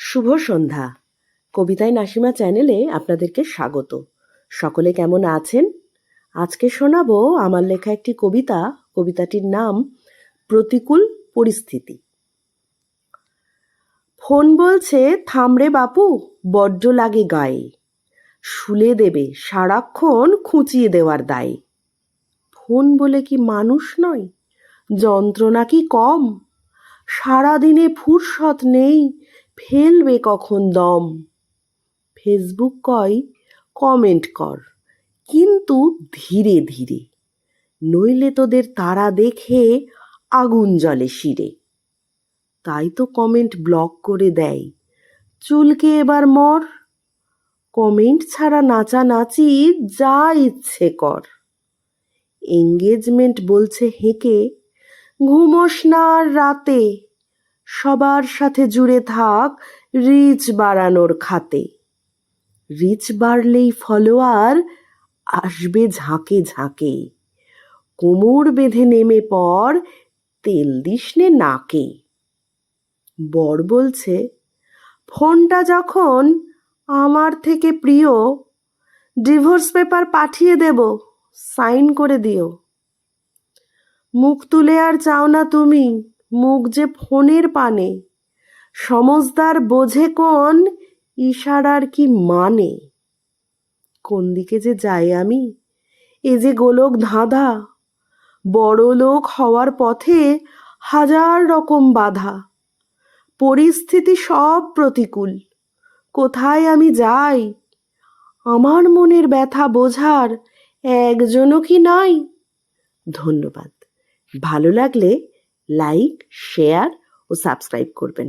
শুভ সন্ধ্যা। কবিতায় নাসিমা চ্যানেলে আপনাদেরকে স্বাগত। সকলে কেমন আছেন? আজকে শোনাবো আমার লেখা একটি কবিতা। কবিতাটির নাম, প্রতিকূল পরিস্থিতি। ফোন বলছে থামরে বাপু, বড্ড লাগে গায়ে। শুলে দেবে, সারাক্ষণ খুঁচিয়ে দেওয়ার দায়ে। ফোন বলে কি মানুষ নয়? যন্ত্রণা কি কম? সারাদিনে ফুরসত নেই ফেলবে কখন দম? ফেসবুক কয়, কমেন্ট কর। কিন্তু ধীরে ধীরে। নইলে তোদের তারা দেখে আগুন জলে শিরে। তাই তো কমেন্ট ব্লক করে দেয়। চুলকে এবার মর। কমেন্ট ছাড়া নাচানাচি যা ইচ্ছে কর। এঙ্গেজমেন্ট বলছে হেঁকে, ঘুমোস না রাতে। সবার সাথে জুড়ে থাক রিচ বাড়ানোর খাতে। রিচ বাড়লেই ফলোয়ার আসবে ঝাঁকে ঝাঁকে। কোমর বেঁধে নেমে পর তেল দিসনে নাকে। বর বলছে, ফোনটা যখন আমার থেকে প্রিয়, ডিভোর্স পেপার পাঠিয়ে দেব, সাইন করে দিও। মুখ তুলে আর চাও না তুমি। মুখ যে ফোনের পানে, সমজদার বোঝে কোন ইশারার কি মানে? কোন দিকে যে যাই আমি? এ যে গোলক ধাঁধা, বড় লোক হওয়ার পথে হাজার রকম বাধা। পরিস্থিতি সব প্রতিকূল। কোথায় আমি যাই? আমার মনের ব্যথা বোঝার একজনও কি নাই? ধন্যবাদ। ভালো লাগলে লাইক শেয়ার ও সাবস্ক্রাইব করবেন।